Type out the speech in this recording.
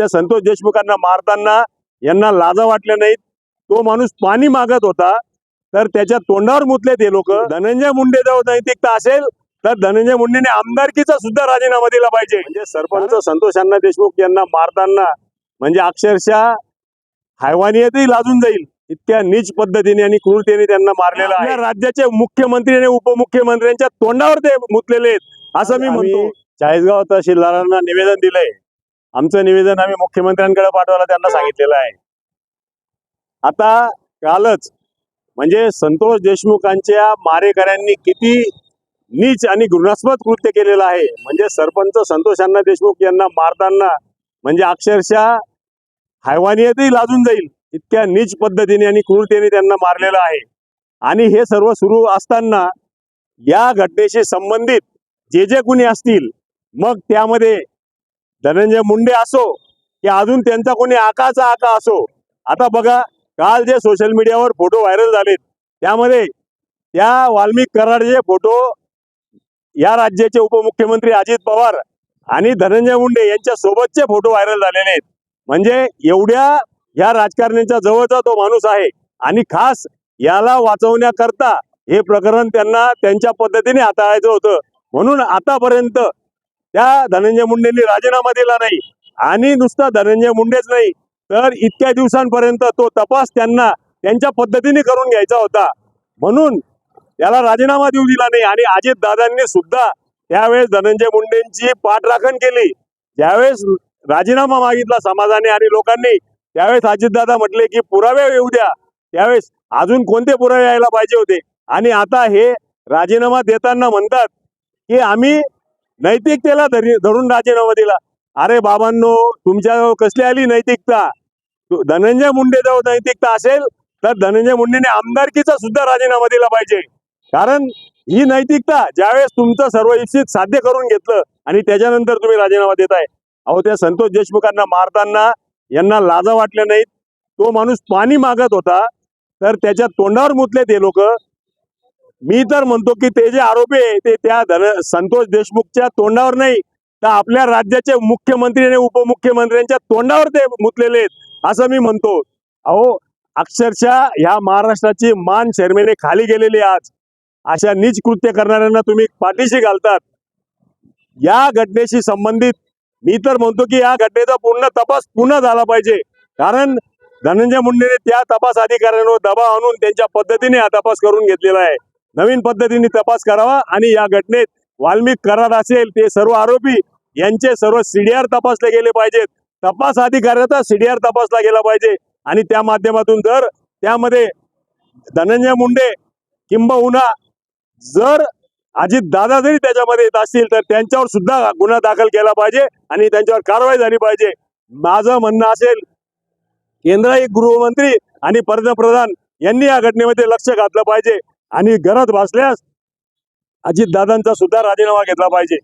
त्या संतोष देशमुखांना मारताना यांना लाजा वाटल्या नाहीत. तो माणूस पाणी मागत होता. तर त्याच्या तोंडावर मुतले ते लोक. धनंजय मुंडे जवळ नैतिकता असेल तर धनंजय मुंडेने आमदारकीचा सुद्धा राजीनामा दिला पाहिजे. म्हणजे सरपंच संतोष अण्णा देशमुख यांना मारताना म्हणजे अक्षरशः हैवानियतही लाजून जाईल. इतक्या नीच पद्धतीने आणि क्रूरतेने त्यांना मारलेलं आहे. राज्याचे मुख्यमंत्री आणि उपमुख्यमंत्र्यांच्या तोंडावर ते मुतलेले आहेत असं मी म्हणतो. चाळीसगाव तहसीलदारांना निवेदन दिलंय. आमचं निवेदन आम्ही मुख्यमंत्र्यांकडे पाठवायला त्यांना सांगितलेलं आहे. आता कालच म्हणजे संतोष देशमुखांच्या मारेकऱ्यांनी किती नीच आणि घृणास्पद कृत्य केलेलं आहे. म्हणजे सरपंच संतोष अण्णा देशमुख यांना मारताना म्हणजे अक्षरशः हैवानियतही लाजून जाईल इतक्या नीच पद्धतीने आणि क्रूरतेने त्यांना मारलेलं आहे. आणि हे सर्व सुरू असताना या घटनेशी संबंधित जे जे कुणी असतील मग त्यामध्ये धनंजय मुंडे असो की अजून त्यांचा कोणी आकाचा आका असो. आता बघा काल जे सोशल मीडियावर फोटो व्हायरल झालेत त्यामध्ये त्या वाल्मिक कराडचे फोटो या राज्याचे उपमुख्यमंत्री अजित पवार आणि धनंजय मुंडे यांच्या सोबतचे फोटो व्हायरल झालेले आहेत. म्हणजे एवढ्या या राजकारण्यांच्या जवळचा तो माणूस आहे आणि खास याला वाचवण्याकरता हे प्रकरण त्यांना त्यांच्या पद्धतीने हाताळायचं होतं. म्हणून आतापर्यंत त्या धनंजय मुंडेंनी राजीनामा दिला नाही आणि नुसता धनंजय मुंडेच नाही तर इतक्या दिवसांपर्यंत तो तपास त्यांना त्यांच्या पद्धतीने करून घ्यायचा होता. म्हणून त्याला राजीनामा देऊ दिला नाही आणि अजित दादांनी सुद्धा त्यावेळेस धनंजय मुंडेंची पाठराखण केली. ज्यावेळेस राजीनामा मागितला समाजाने आणि लोकांनी त्यावेळेस अजितदादा म्हटले की पुरावे येऊ द्या. त्यावेळेस अजून कोणते पुरावे यायला पाहिजे होते? आणि आता हे राजीनामा देताना म्हणतात की आम्ही नैतिकतेला धरून राजीनामा दिला. अरे बाबांनो तुमच्या कसली आली नैतिकता? धनंजय मुंडे जवळ नैतिकता असेल तर धनंजय मुंडेने आमदारकीचा सुद्धा राजीनामा दिला पाहिजे. कारण ही नैतिकता ज्यावेळेस तुमचं सर्व इच्छित साध्य करून घेतलं आणि त्याच्यानंतर तुम्ही राजीनामा देताय. अहो त्या संतोष देशमुखांना मारताना यांना लाजा वाटल्या नाहीत. तो माणूस पाणी मागत होता तर त्याच्या तोंडावर मुतले ते लोक. मी तर म्हणतो की ते जे आरोपी आहे ते त्या धन संतोष देशमुखच्या तोंडावर नाही तर आपल्या राज्याचे मुख्यमंत्री आणि उपमुख्यमंत्र्यांच्या तोंडावर ते मुतलेले आहेत असं मी म्हणतो. अहो अक्षरशः ह्या महाराष्ट्राची मान शर्मेने खाली गेलेली आज. अशा नीच कृत्य करणाऱ्यांना तुम्ही पाठीशी घालतात. या घटनेशी संबंधित मी तर म्हणतो की या घटनेचा पूर्ण तपास पुन्हा झाला पाहिजे. कारण धनंजय मुंडेने त्या तपास अधिकाऱ्यांवर दबाव आणून त्यांच्या पद्धतीने हा तपास करून घेतलेला आहे. नवीन पद्धतीने तपास करावा आणि या घटनेत वाल्मिक करार असेल ते सर्व आरोपी यांचे सर्व सीडीआर तपासले गेले पाहिजेत. तपास अधिकाऱ्याचा सीडीआर तपासला गेला पाहिजे. आणि त्या माध्यमातून जर त्यामध्ये धनंजय मुंडे किंबहुना जर अजित दादा जरी त्याच्यामध्ये येत असतील तर त्यांच्यावर सुद्धा गुन्हा दाखल केला पाहिजे आणि त्यांच्यावर कारवाई झाली पाहिजे. माझं म्हणणं असेल केंद्रीय गृहमंत्री आणि पंतप्रधान यांनी या घटनेमध्ये लक्ष घातलं पाहिजे. आणि गरज भासल्यास अजित दादांचा सुद्धा राजीनामा घेतला पाहिजे.